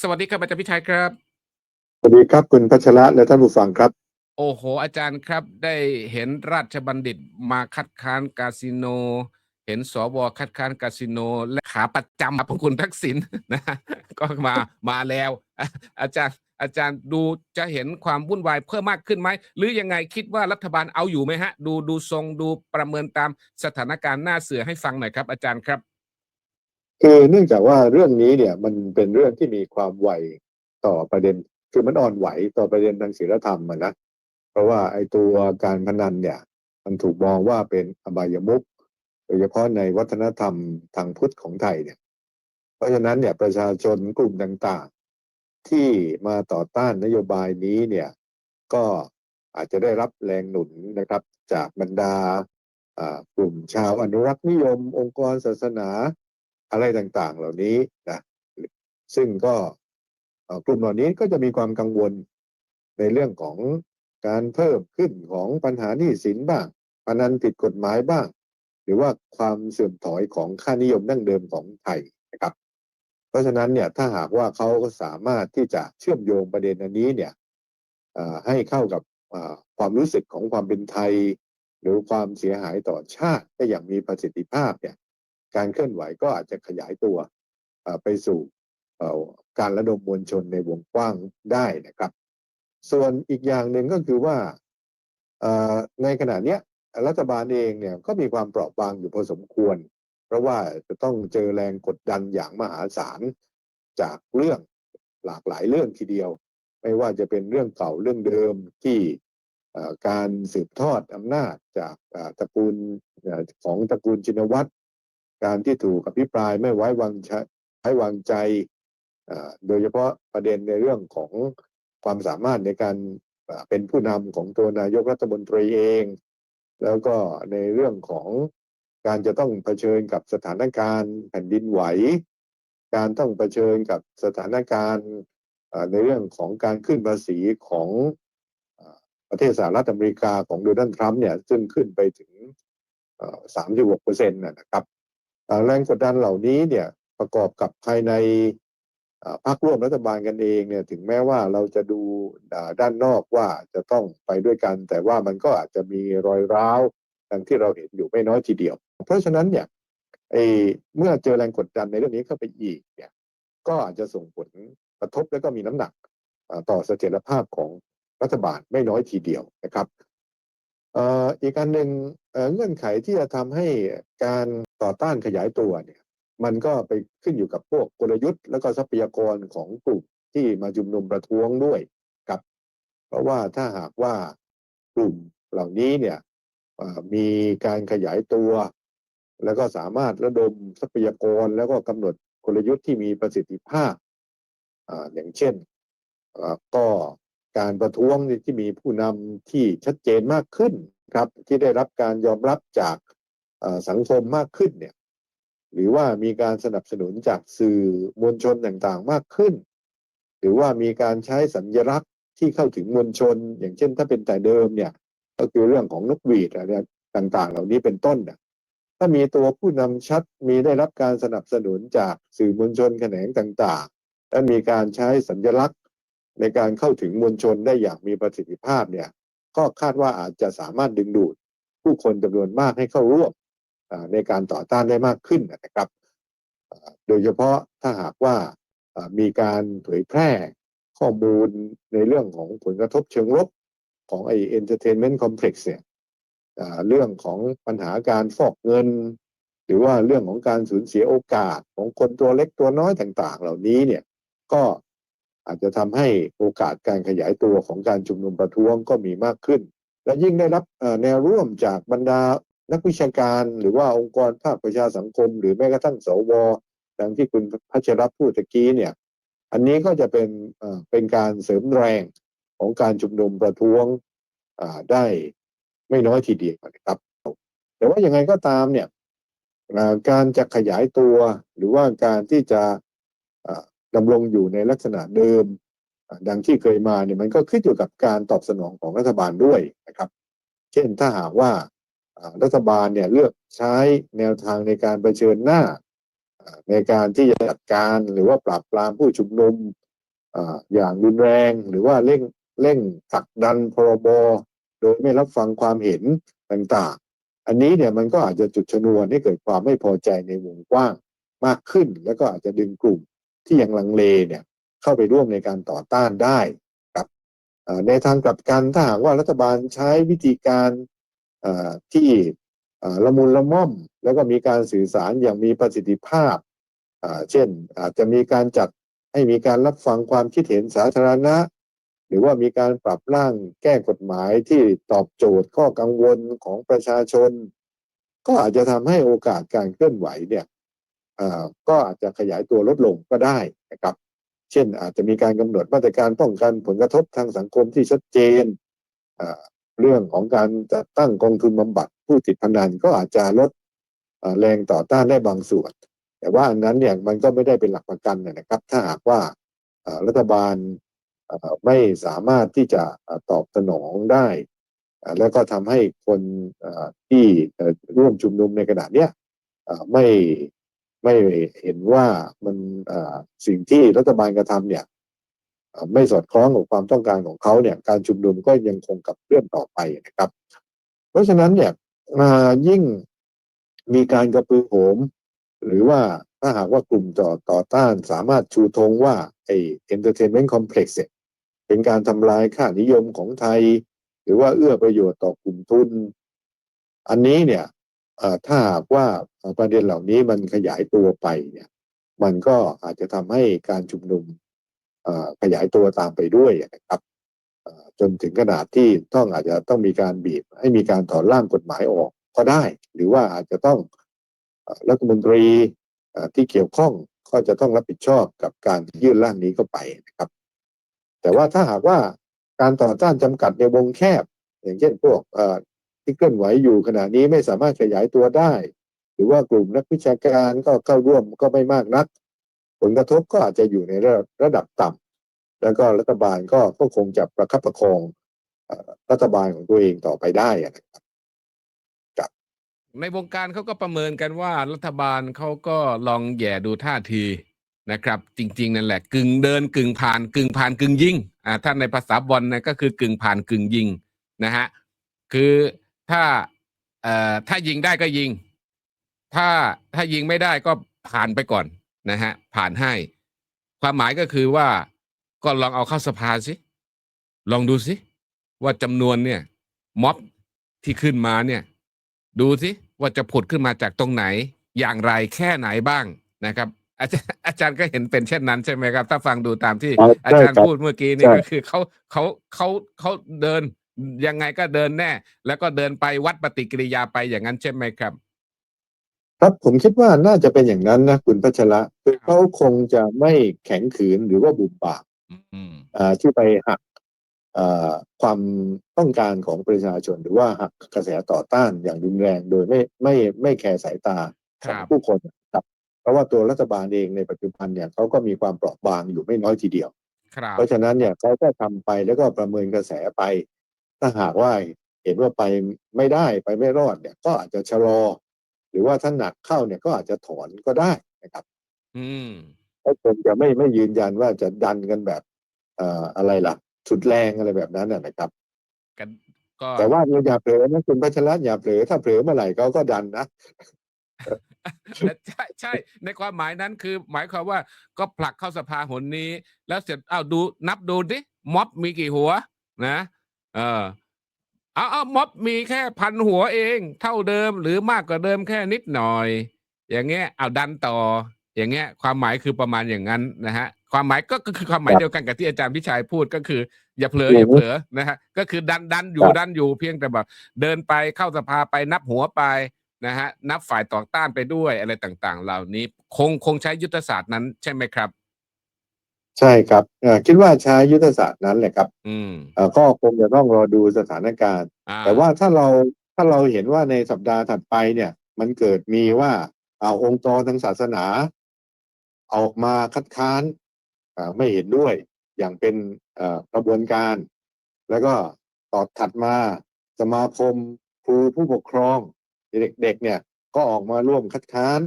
สวัสดีครับอาจารย์พิชัยครับ สวัสดีครับคุณพัชระและท่านผู้ฟังครับ โอ้โห อาจารย์ครับ ได้เห็นราชบัณฑิตมาคัดค้านคาสิโน เห็นสวคัดค้านคาสิโน และขาประจำของคุณทักษิณนะก็มามาแล้วอะอาจารย์อาจารย์ดูจะเห็นความวุ่นวายเพิ่มมากขึ้นไหม หรือยังไงคิดว่ารัฐบาลเอาอยู่ไหมฮะ ดูดูทรงดูประเมินตามสถานการณ์หน้าเสือให้ฟังหน่อยครับ อาจารย์ครับ คือเนื่องจากว่าเรื่องนี้เนี่ยมันเป็นเรื่องที่มีความไหวต่อประเด็น คือมันอ่อนไหวต่อประเด็นทางศีลธรรมอะนะเพราะว่าไอ้ตัวการพนันเนี่ย มันถูกมองว่าเป็นอบายมุขโดยเฉพาะในวัฒนธรรมทางพุทธของไทยเนี่ย เพราะฉะนั้นเนี่ยประชาชนกลุ่มต่างๆ ที่มาต่อต้านนโยบายนี้เนี่ยก็อาจจะได้รับแรงหนุนนะครับ จากบรรดาอ่ากลุ่มชาวอนุรักษ์นิยม องค์กรศาสนา อะไรต่างๆ เหล่านี้นะซึ่งก็กลุ่มเหล่านี้ก็จะมีความกังวลในเรื่องของการเพิ่มขึ้นของปัญหาหนี้สินบ้างพนันผิดกฎหมายบ้าง หรือว่าความเสื่อมถอยของค่านิยมดั้งเดิมของไทยนะครับ เพราะฉะนั้นเนี่ยถ้าหากว่าเขาก็สามารถที่จะเชื่อมโยงประเด็นอันนี้เนี่ยให้เข้ากับความรู้สึกของความเป็นไทย หรือความเสียหายต่อชาติได้อย่างมีประสิทธิภาพเนี่ย การเคลื่อนไหวก็อาจจะขยายตัวไปสู่การระดมมวลชนในวงกว้างได้นะครับ ส่วนอีกอย่างหนึ่งก็คือว่าในขณะเนี้ยรัฐบาลเองเนี่ยก็มีความเปราะบางอยู่พอสมควร เพราะว่าจะต้องเจอแรงกดดันอย่างมหาศาลจากเรื่องหลากหลายเรื่องทีเดียว ไม่ว่าจะเป็นเรื่องเก่าเรื่องเดิมที่การสืบทอดอำนาจจากตระกูลของตระกูลชินวัตร การที่ถูกอภิปรายไม่ไว้วางใจไว้วางใจ โดยเฉพาะประเด็นในเรื่องของความสามารถในการเป็นผู้นำของตัวนายกรัฐมนตรีเอง แล้วก็ในเรื่องของการจะต้องเผชิญกับสถานการณ์แผ่นดินไหว การต้องเผชิญกับสถานการณ์ในเรื่องของการขึ้นภาษีของประเทศสหรัฐอเมริกาของโดนัลด์ทรัมป์เนี่ยซึ่งขึ้นไปถึงสามสิบหกเปอร์เซ็นต์นะครับ แรงกดดันเหล่านี้เนี่ยประกอบกับภายในอ่าพรรคร่วมรัฐบาลกันเองเนี่ยถึงแม้ว่าเราจะดูด้านนอกว่าจะต้องไปด้วยกัน แต่ว่ามันก็อาจจะมีรอยร้าวดังที่เราเห็นอยู่ไม่น้อยทีเดียว เพราะฉะนั้นเนี่ยไอ้เมื่อเจอแรงกดดันในเรื่องนี้เข้าไปอีกเนี่ยก็อาจจะส่งผลกระทบแล้วก็มีน้ำหนักต่อเสถียรภาพของรัฐบาลไม่น้อยทีเดียวนะครับอีกอันหนึ่งเอ่อเงื่อนไขที่จะทำให้การ ต่อต้านขยายตัวเนี่ยมันก็ไปขึ้นอยู่กับพวกกลยุทธ์ แล้วก็ทรัพยากรของกลุ่มที่มาชุมนุมประท้วงด้วยครับ เพราะว่าถ้าหากว่ากลุ่มเหล่านี้เนี่ยมีการขยายตัว แล้วก็สามารถระดมทรัพยากรแล้วก็กำหนดกลยุทธ์ที่มีประสิทธิภาพออย่างเช่นก็การประท้วงที่มีผู้นำที่ชัดเจนมากขึ้นครับ ที่ได้รับการยอมรับจาก สังคมมากขึ้นเนี่ยหรือว่ามีการสนับสนุนจากสื่อมวลชนต่างๆมากขึ้น หรือว่ามีการใช้สัญลักษณ์ที่เข้าถึงมวลชน อย่างเช่น ถ้าเป็นแต่เดิมเนี่ยก็คือเรื่องของนกหวีดอะไรต่างๆ เหล่านี้เป็นต้นนะถ้ามีตัวผู้นำชัดมีได้รับการสนับสนุนจากสื่อมวลชนแขนงต่างๆ และมีการใช้สัญลักษณ์ในการเข้าถึงมวลชนได้อย่างมีประสิทธิภาพเนี่ยก็คาดว่าอาจจะสามารถดึงดูดผู้คนจำนวนมากให้เข้าร่วม ในการต่อต้านได้มากขึ้นนะครับ โดยเฉพาะถ้าหากว่ามีการเผยแพร่ข้อมูลในเรื่องของผลกระทบเชิงลบของไอ entertainment complex เนี่ยเรื่องของปัญหาการฟอกเงิน หรือว่าเรื่องของการสูญเสียโอกาสของคนตัวเล็กตัวน้อยต่างๆ เหล่านี้เนี่ยก็อาจจะทำให้โอกาสการขยายตัวของการชุมนุมประท้วงก็มีมากขึ้น และยิ่งได้รับแนวร่วมจากบรรดา นักวิชาการหรือว่าองค์กรภาคประชาสังคม หรือแม้กระทั่งสวดังที่คุณพัชรพูดตะกี้เนี่ย อันนี้ก็จะเป็นเป็นการเสริมแรงของการชุมนุมประท้วงได้ไม่น้อยทีเดียวนะครับ แต่ว่าอยังไงก็ตามเนี่ยการจะขยายตัวหรือว่าการที่จะดำรงอยู่ในลักษณะเดิม ดังที่เคยมาเนี่ยมันก็ขึ้นอยู่กับการตอบสนองของรัฐบาลด้วยนะครับ เช่นถ้าหากว่า รัฐบาลเนี่ยเลือกใช้แนวทางในการเผชิญหน้า ในการที่จะจัดการหรือว่าปราบปรามผู้ชุมนุมออย่างรุนแรงหรือว่าเร่งเร่งผลักดันพรบโดยไม่รับฟังความเห็นต่างๆ อันนี้เนี่ยมันก็อาจจะจุดชนวนให้เกิดความไม่พอใจในวงกว้างมากขึ้น แล้วก็อาจจะดึงกลุ่มที่ยังลังเลเนี่ยเข้าไปร่วมในการต่อต้านได้ครับในทางกลับกันถ้าหากว่ารัฐบาลใช้วิธีการ ที่ละมุนละม่อม แล้วก็มีการสื่อสารอย่างมีประสิทธิภาพ เช่นอาจจะมีการจัดให้มีการรับฟังความคิดเห็นสาธารณะ หรือว่ามีการปรับร่างแก้กฎหมายที่ตอบโจทย์ข้อกังวลของประชาชน ก็อาจจะทำให้โอกาสการเคลื่อนไหวเนี่ยก็อาจจะขยายตัวลดลงก็ได้นะครับ เช่นอาจจะมีการกำหนดมาตรการป้องกันผลกระทบทางสังคมที่ชัดเจน เรื่องของการจัดตั้งกองทุนบำบัดผู้ติดพนันก็อาจจะลดแรงต่อต้านได้บางส่วน แต่ว่าอันนั้นเนี่ยมันก็ไม่ได้เป็นหลักประกันนะครับ ถ้าหากว่ารัฐบาลไม่สามารถที่จะตอบสนองได้ แล้วก็ทำให้คนที่ร่วมชุมนุมในขณะเนี้ยไม่ไม่เห็นว่ามันสิ่งที่รัฐบาลกระทำเนี่ย ไม่สอดคล้องกับความต้องการของเขาเนี่ยการชุมนุมก็ยังคงกับเคลื่อนต่อไปนะครับ เพราะฉะนั้นเนี่ยยิ่งมีการกระพือโหม หรือว่าถ้าหากว่ากลุ่มต่อต่อต้านสามารถชูธงว่าไอ้ entertainment complex เนี่ยเป็นการทำลายค่านิยมของไทย หรือว่าเอื้อประโยชน์ต่อกลุ่มทุน อันนี้เนี่ยถ้าหากว่าประเด็นเหล่านี้มันขยายตัวไปเนี่ย มันก็อาจจะทำให้การชุมนุม ขยายตัวตามไปด้วยนะครับจนถึงขนาดที่ต้องอาจจะต้องมีการบีบ ให้มีการถอนร่างกฎหมายออกก็ได้ หรือว่าอาจจะต้องรัฐมนตรีที่เกี่ยวข้องก็จะต้องรับผิดชอบกับการยื่นร่างนี้เข้าไปนะครับ แต่ว่าถ้าหากว่าการต่อต้านจำกัดในวงแคบ อย่างเช่นพวกที่เคลื่อนไหวอยู่ขณะนี้ไม่สามารถขยายตัวได้ หรือว่ากลุ่มนักวิชาการก็เข้าร่วมก็ไม่มากนัก ผลกระทบก็อาจจะอยู่ในระดับระดับต่ำแล้วก็รัฐบาลก็ก็คงจะประคับประคองรัฐบาลของตัวเองต่อไปได้นะครับในวงการเขาก็ประเมินกันว่ารัฐบาลเขาก็ลองแย่ดูท่าทีนะครับ จริง ๆ นั่นแหละกึ่งเดินกึ่งผ่านกึ่งผ่านกึ่งยิงอ่าถ้านในภาษาบอลนะก็คือกึ่งผ่านกึ่งยิงนะฮะคือถ้าเอ่อถ้ายิงได้ก็ยิง ถ้าถ้ายิงไม่ได้ก็ผ่านไปก่อน นะฮะผ่านให้ ความหมายก็คือว่าก็ลองเอาเข้าสภาสิ ลองดูสิ ว่าจำนวนเนี่ยม็อบที่ขึ้นมาเนี่ย ดูสิ ว่าจะผุดขึ้นมาจากตรงไหน อย่างไรแค่ไหนบ้างนะครับ อาจารย์อาจารย์ก็เห็นเป็นเช่นนั้นใช่ไหมครับ ถ้าฟังดูตามที่ครับอาจารย์ใช่ครับพูดเมื่อกี้นี่ใช่ก็คือเขาเขาเขาเขาเดินยังไงก็เดินแน่ แล้วก็เดินไปวัดปฏิกิริยาไปอย่างนั้นใช่ไหมครับ ครับผมคิดว่าน่าจะเป็นอย่างนั้นนะคุณพัชระคือเขาคงจะไม่แข็งขืนหรือว่าบุบปากอืม อ่าที่ไปหักอ่าความต้องการของประชาชน หรือว่าหักกระแสต่อต้านอย่างรุนแรง โดยไม่ไม่ไม่แคร์สายตาคของรับ ผู้คนครับ เพราะว่าตัวรัฐบาลเองในปัจจุบันเนี่ยเขาก็มีความเปราะบางอยู่ไม่น้อยทีเดียว ครับ เพราะฉะนั้นเนี่ยเขาก็ทำไปแล้วก็ประเมินกระแสไป ถ้าหากว่าเห็นว่าไปไม่ได้ไปไม่รอดเนี่ย ก็อาจจะชะลอห รือว่าถ้าหนักเข้าเนี่ยก็อาจจะถอนก็ได้นะครับ อืมก็คงจะไม่ไม่ยืนยันว่าจะดันกันแบบเอ่ออะไรล่ะสุดแรงอะไรแบบนั้นนะนะครับ กันก็แต่ว่าอย่าเผลอนะคุณพัชระอย่าเผลอถ้าเผลอเมื่อไหร่เขาก็ดันนะ ใช่ใช่ ในความหมายนั้นคือ หมายความว่าก็ผลักเข้าสภาหนนี้ แล้วเสร็จอ้าวดูนับดูดิม็อบมีกี่หัว นะ เออเอาเอาม็อบมีแค่พันหัวเอง เท่าเดิมหรือมากกว่าเดิมแค่นิดหน่อย อย่างเงี้ยเอาดันต่อ อย่างเงี้ย ความหมายคือประมาณอย่างนั้นนะฮะ ความหมายก็ก็คือความหมายครับเดียวกันกับที่อาจารย์พิชัยพูดก็คือ อย่าเผลออือฮึอย่าเผลอนะฮะก็คือดันดันอยู่ครับดันอยู่เพียงแต่แบบเดินไปเข้าสภาไปนับหัวไปนะฮะนับฝ่ายต่อต้านไปด้วยอะไรต่างๆ เหล่านี้ คงคงใช้ยุทธศาสตร์นั้นใช่ไหมครับ ใช่ครับเอ่อคิดว่าใช้ยุทธศาสตร์นั้นแหละครับอืมเอ่อก็คงจะต้องรอดูสถานการณ์อ่าแต่ว่าถ้าเราถ้าเราเห็นว่าในสัปดาห์ถัดไปเนี่ย มันเกิดมีว่าเอาองค์กรทางศาสนา ออกมาคัดค้านอ่าไม่เห็นด้วยอย่างเป็นเอ่อกระบวนการ แล้วก็ต่อถัดมาสมาคมครูผู้ปกครองเด็กๆเนี่ยก็ออกมาร่วมคัดค้าน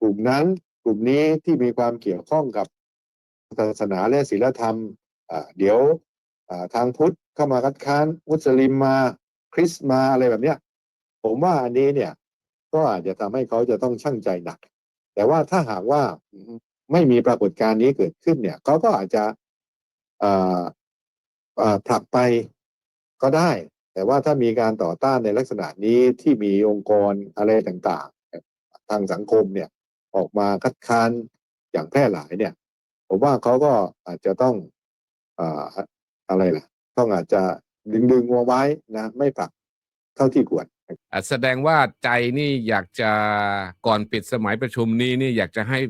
กลุ่มนั้นกลุ่มนี้ที่มีความเกี่ยวข้องกับ ศาสนาและศีลธรรมอ่าเดี๋ยวอ่าทางพุทธเข้ามาคัดค้านมุสลิมมาคริสต์มาอะไรแบบเนี้ยผมว่าอันนี้เนี่ย ก็อาจจะทำให้เขาจะต้องชั่งใจหนัก แต่ว่าถ้าหากว่าไม่มีปรากฏการณ์นี้เกิดขึ้นเนี่ยเขาก็อาจจะอ่าอ่าผลักไปก็ได้ แต่ว่าถ้ามีการต่อต้านในลักษณะนี้ที่มีองค์กรอะไรต่างๆ ทางสังคมเนี่ยออกมาคัดค้านอย่างแพร่หลายเนี่ย ผมว่าเขาก็อาจจะต้องอ่าอะไรล่ะ ต้องอาจจะดึงดึงๆเอาไว้นะ ไม่ผลักเท่าที่ควรอะแสดงว่าใจนี่อยากจะก่อนปิดสมัยประชุมนี้นี่อยากจะให้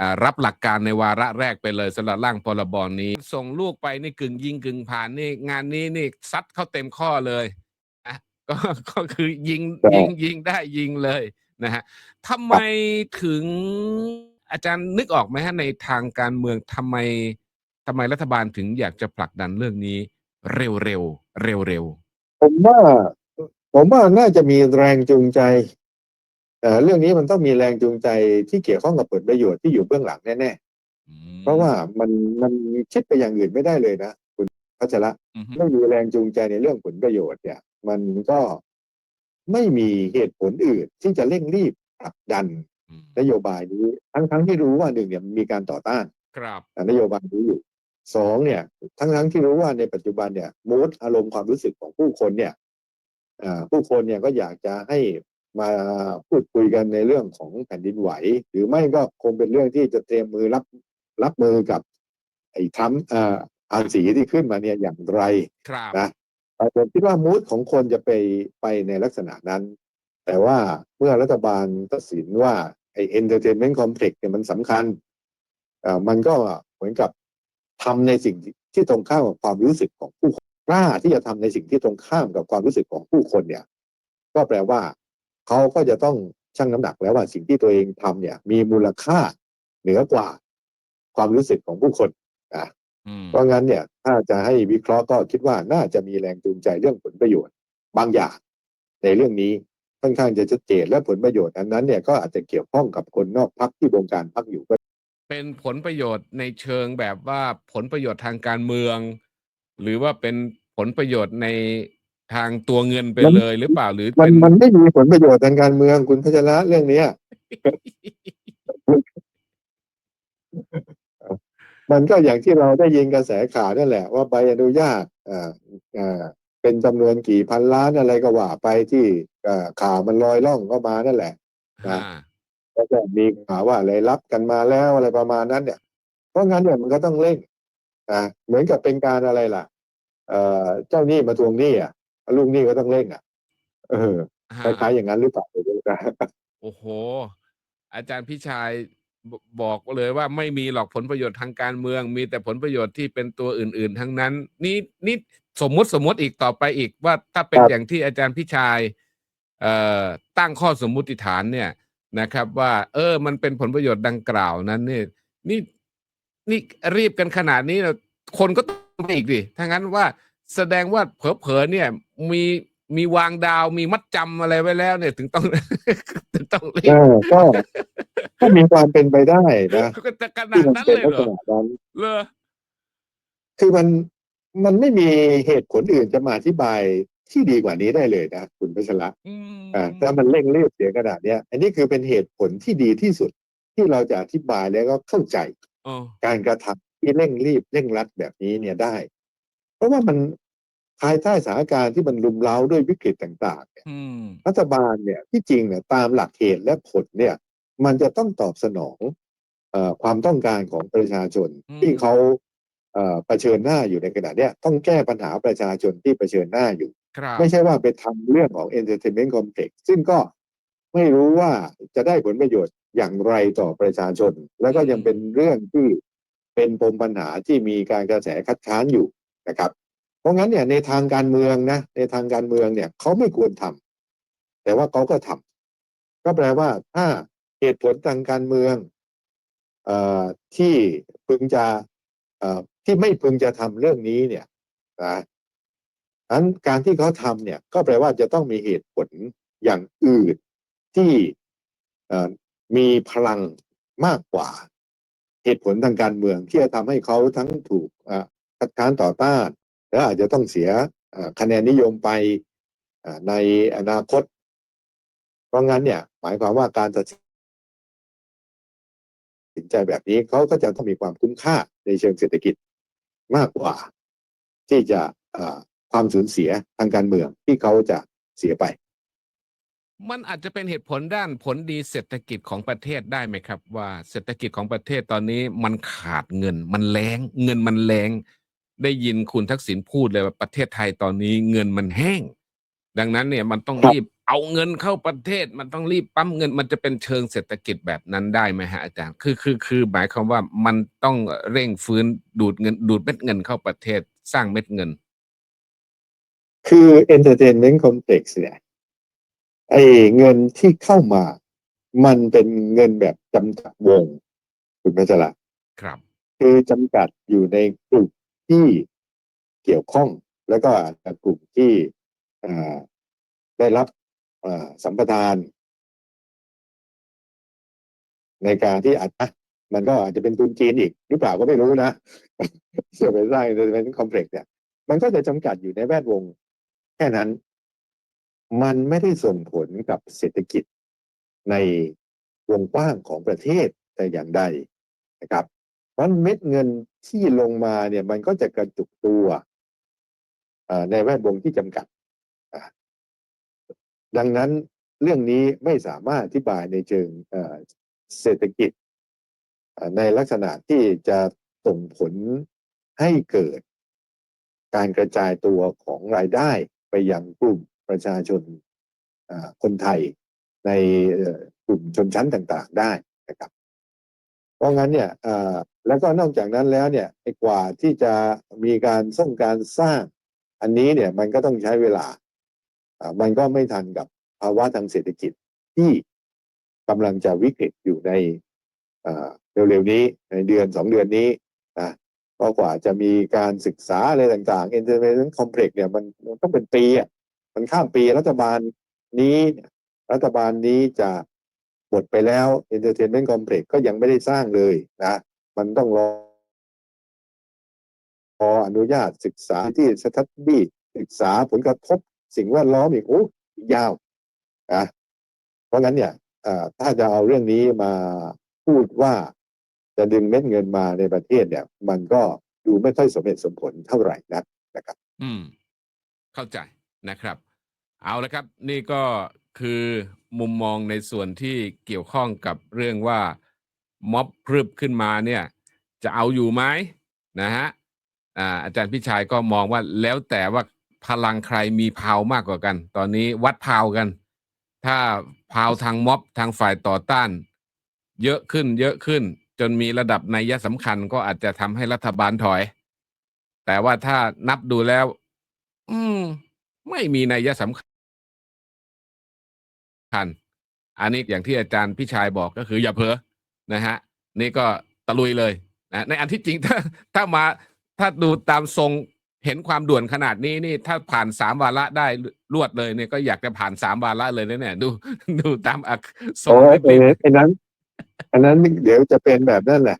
อ่ารับหลักการในวาระแรกไปเลยสำหรับร่างพรบนี้ ส่งลูกไปนี่กึ่งยิงกึ่งผ่านนี่งานนี้นี่ซัดเข้าเต็มข้อเลยอะก็ก็คือยิงครับยิงยิงได้ยิงเลยนะฮะทำไมถึง อาจารย์นึกออกไหมฮะในทางการเมืองทำไมทำไมรัฐบาลถึงอยากจะผลักดันเรื่องนี้เร็วเร็วเร็วเร็วผมว่าผมว่าน่าจะมีแรงจูงใจเอ่อเรื่องนี้มันต้องมีแรงจูงใจที่เกี่ยวข้องกับผลประโยชน์ที่อยู่เบื้องหลังแน่ๆอืมๆเพราะว่ามันมันคิดไปอย่างอื่นไม่ได้เลยนะคุณพัชระอือฮึไม่มีแรงจูงใจในเรื่องผลประโยชน์เนี่ย มันก็ไม่มีเหตุผลอื่นที่จะเร่งรีบผลักดันอืม นโยบายนี้ทั้งทั้งที่รู้ว่าหนึ่งเนี่ยมันมีการต่อต้านครับนโยบายนี้อยู่สองเนี่ยทั้งทั้งที่รู้ว่าในปัจจุบันเนี่ยมูดอารมณ์ความรู้สึกของผู้คนเนี่ยอ่าผู้คนเนี่ยก็อยากจะให้มาพูดคุยกันในเรื่องของแผ่นดินไหว หรือไม่ก็คงเป็นเรื่องที่จะเตรียมมือรับรับมือกับ ไอ้ทรัมป์อ่าอาสีที่ขึ้นมาเนี่ยอย่างไรครับนะแต่ผมคิดว่ามูดของคนจะไปไปในลักษณะนั้น แต่ว่าเมื่อรัฐบาลตัดสินว่า ไอ้ entertainment complex เนี่ยมันสำคัญอ่ามันก็เหมือนกับทำในสิ่งที่ตรงข้ามกับความรู้สึกของผู้คนกล้าที่จะทำในสิ่งที่ตรงข้ามกับความรู้สึกของผู้คนเนี่ย ก็แปลว่าเขาก็จะต้องชั่งน้ำหนักแล้วว่าสิ่งที่ตัวเองทำเนี่ย มีมูลค่าเหนือกว่าความรู้สึกของผู้คนอะอืมเพราะงั้นเนี่ย ถ้าจะให้วิเคราะห์ก็คิดว่าน่าจะมีแรงจูงใจเรื่องผลประโยชน์ บางอย่างในเรื่องนี้ ค่อนข้างจะชัดเจนและผลประโยชน์อันนั้นเนี่ยก็อาจจะเกี่ยวข้องกับคนนอกพักที่บงการพักอยู่ก็เป็นผลประโยชน์ในเชิงแบบว่าผลประโยชน์ทางการเมือง หรือว่าเป็นผลประโยชน์ในทางตัวเงินไปมันเลยหรือเปล่าหรือมัเป็นนมันไม่มีผลประโยชน์ทางการเมืองคุณพัชระเรื่องเนี้ยมันก็อย่างที่เราได้ยินกระแสข่าวนั่นแหละว่าใบอนุญาตอ่าอ่า เป็นจำนวนกี่พันล้านอะไรก็ว่าไปที่อ่าข่าวมันลอยล่องเข้ามานั่นแหละอ่าแล้วก็มีข่าวว่าอะไรรับกันมาแล้วอะไรประมาณนั้น เนี่ย เพราะงั้นเนี่ยมันก็ต้องเร่งอ่าเหมือนกับเป็นการอะไรล่ะ เอ่อเจ้าหนี้มาทวงหนี้อะลูกหนี้ก็ต้องเร่งอะ เออคล้ายๆอย่างนั้นหรือเปล่าไม่รู้นะโอ้โห อาจารย์พิชัยบบอกเลยว่าไม่มีหรอกผลประโยชน์ทางการเมือง มีแต่ผลประโยชน์ที่เป็นตัวอื่น ๆ ทั้งนั้น นี่นี่ สมมุติสมมติอีกต่อไปอีกว่าถ้าเป็นครับอย่างที่อาจารย์พิชัยเอ่อตั้งข้อสมมุติฐานเนี่ยนะครับ ว่า เออ มันเป็นผลประโยชน์ดังกล่าวนั้นเนี่ยนี่นี่รีบกันขนาดนี้แล้วคนก็ต้องไปอีกดิถ้างั้นว่าแสดงว่าเผลอๆเนี่ย มีมีวางดาวมีมัดจำอะไรไว้แล้ว เนี่ย ถึงต้องถึงต้องรีเอบอก็ก็มีความเป็นไปได้นะก็จะขนาที่ดมันนั้นเป็นเลยลักเหรษอณะนั้นเลอคือมัน มันไม่มีเหตุผลอื่นจะมาอธิบายที่ดีกว่านี้ได้เลยนะคุณพัชระอืมอ่าถ้ามันเร่งรีบเสียขนาดเนี้ยอันนี้คือเป็นเหตุผลที่ดีที่สุด ที่เราจะอธิบายแล้วก็เข้าใจอ๋อการกระทำที่เร่งรีบเร่งรัดแบบนี้เนี่ยได้ เพราะว่ามันภายใต้สถานการณ์ที่มันรุมเร้าด้วยวิกฤตต่างๆเนี่ยอืมรัฐบาลเนี่ยที่จริงเนี่ยตามหลักเหตุและผลเนี่ย มันจะต้องตอบสนองเออความต้องการของประชาชนอืมที่เขา เอ่อเผชิญหน้าอยู่ในขณะเนี้ยต้องแก้ปัญหาประชาชนที่เผชิญหน้าอยู่ ครับไม่ใช่ว่าไปทำเรื่องของ entertainment complex ซึ่งก็ไม่รู้ว่าจะได้ผลประโยชน์อย่างไรต่อประชาชน แล้วก็ยังเป็นเรื่องที่เป็นปมปัญหาที่มีการกระแสคัดค้านอยู่นะครับ เพราะงั้นเนี่ยในทางการเมืองนะในทางการเมืองเนี่ยเขาไม่ควรทำแต่ว่าเขาก็ทำก็แปลว่าถ้าเหตุผลทางการเมืองเอ่อที่พึงจะเอ่อ ที่ไม่พึงจะทำเรื่องนี้เนี่ยนะอันการที่เขาทำเนี่ย ก็แปลว่าจะต้องมีเหตุผลอย่างอื่นที่มีพลังมากกว่า เหตุผลทางการเมือง ที่จะทำให้เขาทั้งถูกคัดค้านต่อต้าน และอาจจะต้องเสียคะแนนนิยมไปในอนาคต เพราะงั้นเนี่ย หมายความว่าการตัดสินใจแบบนี้เขาก็จะต้องมีความคุ้มค่าในเชิงเศรษฐกิจ มากกว่า ที่จะอ่าความสูญเสียทางการเมืองที่เขาจะเสียไป มันอาจจะเป็นเหตุผลด้านผลดีเศรษฐกิจของประเทศได้ไหมครับ ว่าเศรษฐกิจของประเทศตอนนี้มันขาดเงิน มันแรงเงินมันแรงได้ยินคุณทักษิณพูดเลยว่าประเทศไทยตอนนี้เงินมันแห้ง ดังนั้นเนี่ยมันต้องครับรีบ เอาเงินเข้าประเทศมันต้องรีบปั๊มเงินมันจะเป็นเชิงเศรษฐกิจแบบนั้นได้ไหมฮะอาจารย์คือคือคือหมายความว่ามันต้องเร่งฟื้นดูดเงิน ดูดเม็ดเงินเข้าประเทศสร้างเม็ดเงิน คือ entertainment complex เนี่ยไอ้เงินที่เข้ามา มันเป็นเงินแบบจำกัดวงคุณพัชระครับ คือจำกัดอยู่ในกลุ่มที่เกี่ยวข้อง แล้วก็อาจจะกลุ่มที่อ่าได้รับอ่า สัมปทาน ในการที่อาจจะมันก็อาจจะเป็นทุนจีนอีก หรือเปล่าก็ไม่รู้นะเชื่อไปสร้าง entertainment complex เนี่ย มันก็จะจำกัดอยู่ในแวดวง แค่นั้น มันไม่ได้ส่งผลกับเศรษฐกิจในวงกว้างของประเทศแต่อย่างใดนะครับ เพราะเม็ดเงินที่ลงมาเนี่ย มันก็จะกระจุกตัวอ่าในแวดวงที่จำกัด ดังนั้นเรื่องนี้ไม่สามารถอธิบายในเชิงเศรษฐกิจ ในลักษณะที่จะส่งผลให้เกิด การกระจายตัวของรายได้ไปยังกลุ่มประชาชนคนไทยในกลุ่มชนชั้นต่างๆได้นะครับ เพราะงั้นเนี่ยแล้วก็นอกจากนั้นแล้วเนี่ยกว่าที่จะมีการส่งการสร้างอันนี้เนี่ยมันก็ต้องใช้เวลา มันก็ไม่ทันกับภาวะทางเศรษฐกิจที่กำลังจะวิกฤตอยู่ในเร็วๆนี้ในเดือนสองเดือนนี้นะเพราะกว่าจะมีการศึกษาอะไรต่างๆ entertainment complex เนี่ยมันมันต้องเป็นปีอะมันข้ามปีรัฐบาลนี้รัฐบาลนี้จะหมดไปแล้ว entertainment complex ก็ยังไม่ได้สร้างเลยนะมันต้องรอขออนุญาตศึกษาที่สถานที่ศึกษาผลกระทบ สิ่งแวดล้อมอีกโอ้ยาวนะเพราะงั้นเนี่ยถ้าจะเอาเรื่องนี้มาพูดว่าจะดึงเม็ดเงินมาในประเทศเนี่ย มันก็ดูไม่ค่อยสมเหตุสมผลเท่าไหร่นักนะครับ อืม เข้าใจนะครับ เอาละครับ นี่ก็คือมุมมองในส่วนที่เกี่ยวข้องกับเรื่องว่าม็อบพรึบขึ้นมาเนี่ย จะเอาอยู่ไหมนะฮะอาจารย์พิชัยก็มองว่าแล้วแต่ว่า พลังใครมีพาวมากกว่ากัน ตอนนี้วัดพาวกัน ถ้าพาวทางม็อบทางฝ่ายต่อต้าน เยอะขึ้น เยอะขึ้น จนมีระดับนัยสำคัญก็อาจจะทำให้รัฐบาลถอย แต่ว่าถ้านับดูแล้ว อืม ไม่มีนัยสำคัญ อันนี้อย่างที่อาจารย์พี่ชายบอกก็คืออย่าเพ้อนะฮะ นี่ก็ตะลุยเลยนะในอันที่จริงถ้าถ้ามาถ้าดูตามทรง เห็นความด่วนขนาดนี้นี่ถ้าผ่านสามวาระได้รวดเลยเนี่ยก็อยากจะผ่านสามวาระเลยนะเนี่ยดูดูตามอักทรงโอ้ยรีบๆไอ้นั้น อันนั้นเดี๋ยวจะเป็นแบบนั่นแหละ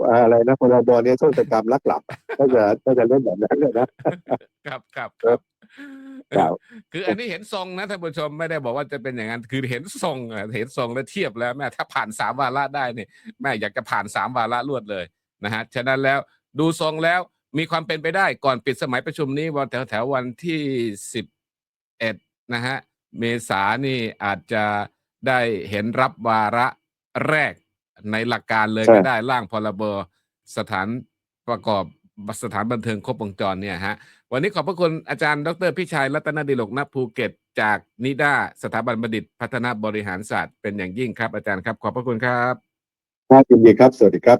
ว่าอะไรนะพรบเนี่ยโทษกรรมลักหลับอะก็จะก็จะเล่นแบบนั้นเลยนะครับครับครับครับคืออันนี้เห็นทรงนะท่านผู้ชมไม่ได้บอกว่าจะเป็นอย่างนั้นคือเห็นทรงอะเห็นทรงแล้วเทียบแล้วแม่ถ้าผ่านสามวาระได้เนี่ยแม่อยากจะผ่านสามวาระรวดเลยนะฮะฉะนั้นแล้วดูทรงแล้ว มีความเป็นไปได้ก่อนปิดสมัยประชุมนี้วันแถวแถวๆวันที่สิบเอ็ดนะฮะเมษานี่อาจจะได้เห็นรับวาระแรกในหลักการเลยใช่ก็ได้ร่างพรบสถานประกอบสถานบันเทิงครบวงจรเนี่ยฮะวันนี้ขอบพระคุณอาจารย์ ดรพิชัยรัตนดิลกณภูเก็ต จากนิด้าสถาบันบัณฑิต พัฒนาบริหารศาสตร์เป็นอย่างยิ่งครับอาจารย์ครับ ขอบพระคุณครับครับยินดีครับ สวัสดีครับ